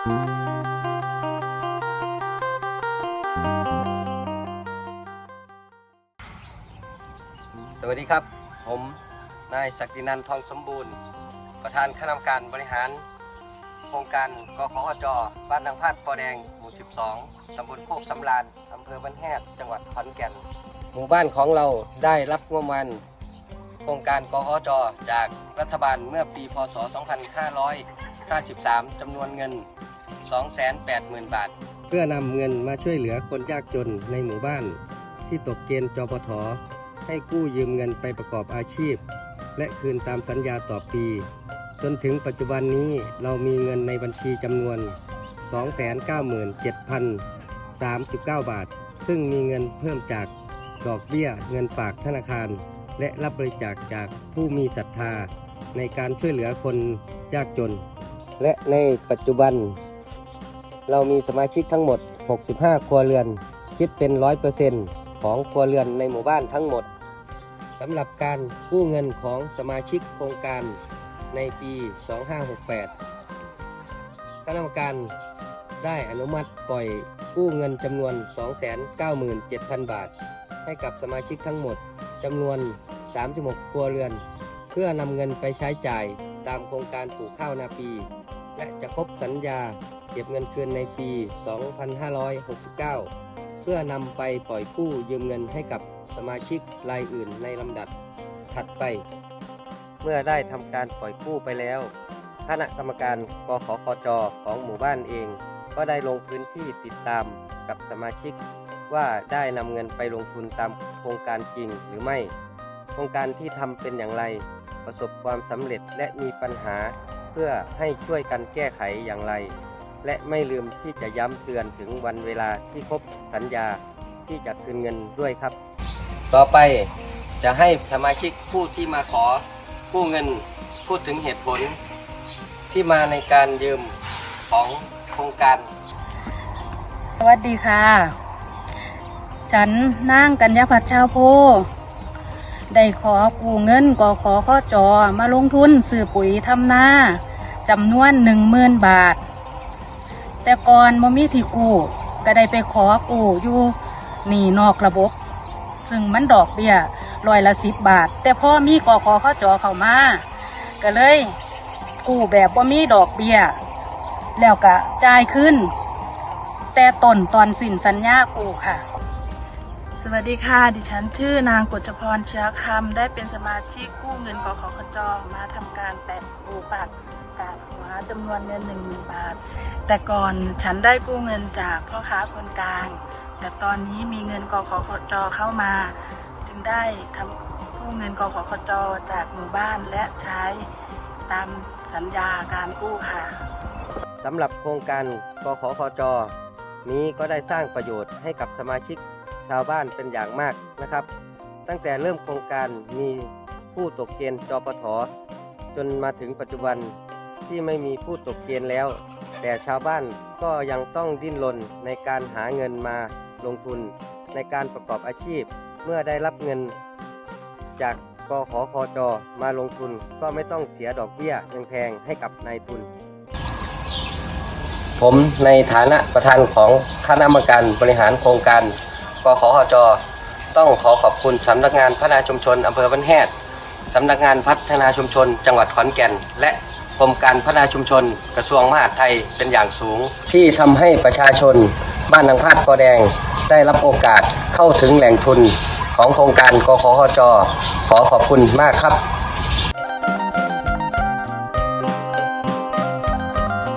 สวัสดีครับ ผมนายศักดินันท์ทองสมบูรณ์ ประธานคณะกรรมการบริหาร โครงการกขอจบ้านทางพาดปอแดง หมู่ 12 ตำบลโคกสำราญอำเภอบ้านแฮดจังหวัดขอนแก่น หมู่บ้านของเราได้รับงบประมาณโครงการกขอจจากรัฐบาลเมื่อปี พศ 2553 จำนวนเงิน 280,000 บาท เพื่อนำเงินมาช่วยเหลือคนยากจนในหมู่บ้าน ที่ตกเกณฑ์จปทให้กู้ยืมเงินไปประกอบอาชีพ และคืนตามสัญญาต่อปี จนถึงปัจจุบันนี้เรามีเงินในบัญชีจำนวน 297,039 บาท ซึ่งมีเงินเพิ่มจากดอกเบี้ยเงินฝากธนาคาร และรับบริจาคจากผู้มีศรัทธาในการช่วยเหลือคนยากจน และในปัจจุบัน เรามีสมาชิกทั้งหมด 65 ครัวเรือน คิดเป็น 100%ของครัวเรือนในหมู่บ้านทั้งหมดสำหรับการกู้เงินของสมาชิกโครงการในปี 2568 คณะกรรมการได้อนุมัติปล่อยกู้เงินจำนวน 297,000 บาท ให้กับสมาชิกทั้งหมดจำนวน 36 ครัวเรือน เพื่อนำเงินไปใช้จ่ายตามโครงการปลูกข้าวนาปี และจะครบสัญญา เก็บเงินคืนในปี 2569 เพื่อนำไปปล่อยกู้ยืมเงินให้กับสมาชิกรายอื่นในลำดับถัดไป เมื่อได้ทำการปล่อยกู้ไปแล้วคณะกรรมการกขคจของหมู่บ้านเอง ก็ได้ลงพื้นที่ติดตามกับสมาชิก ว่าได้นำเงินไปลงทุนตามโครงการจริงหรือไม่ โครงการที่ทำเป็นอย่างไร ประสบความสำเร็จและมีปัญหาเพื่อให้ช่วยกันแก้ไขอย่างไร และไม่ลืมที่จะย้ำเตือนถึงวันเวลาที่ครบสัญญาที่จะคืนเงินด้วยครับ ต่อไปจะให้สมาชิกผู้ที่มาขอกู้เงินพูดถึงเหตุผล ที่มาในการยืมของโครงการ สวัสดีค่ะ ฉันนางกัญญาพัฒน์ชาวโพได้ขอกู้เงินกอขอข้อจอมาลงทุนซื้อปุ๋ยทำนาจำนวนหนึ่งหมื่นบาท แต่ก่อนบ่มีที่กู้ก็ได้ไปขอกู้อยู่หนี่นอกระบบ ซึ่งมันดอกเบี้ยร้อยละสิบบาท แต่พ่อมีกขอข้อจอเข้ามาก็เลยกู้แบบบ่มีดอกเบี้ย แล้วก็จ่ายขึ้น แต่ต้นตอนสินสัญญากู้ค่ะ สวัสดีค่ะ ดิฉันชื่อนางกฎจพรเชื้อคำ ได้เป็นสมาชิกกู้เงินกขคจมาทำการแต่งปลูปักกาดหัวจำนวนเงินหนึ่งหมื่นบาท แต่ก่อนฉันได้กู้เงินจากพ่อค้าคนกลาง แต่ตอนนี้มีเงินกขคจเข้ามา จึงได้ทำกู้เงินกขคจจากหมู่บ้านและใช้ตามสัญญาการกู้ค่ะสำหรับโครงการกขคจนี้ก็ได้สร้างประโยชน์ให้กับสมาชิก ชาวบ้านเป็นอย่างมากนะครับ ตั้งแต่เริ่มโครงการมีผู้ตกเกณฑ์จปทจนมาถึงปัจจุบันที่ไม่มีผู้ตกเกณฑ์แล้ว แต่ชาวบ้านก็ยังต้องดิ้นรนในการหาเงินมาลงทุน ในการประกอบอาชีพ เมื่อได้รับเงิน จากกขอคอจมาลงทุนก็ไม่ต้องเสียดอกเบี้ยแพงๆให้กับนายทุน ผมในฐานะประธานของคณะกรรมการบริหารโครงการ กขหจ ต้องขอขอบคุณสำนักงานพัฒนาชุมชนอำเภอบ้านแฮดสำนักงานพัฒนาชุมชน จังหวัดขอนแก่น และกรมการพัฒนาชุมชน กระทรวงมหาดไทยเป็นอย่างสูง ที่ทำให้ประชาชน บ้านทางพาดกอแดง ได้รับโอกาสเข้าถึงแหล่งทุนของโครงการกขหจ ขอขอบคุณมากครับ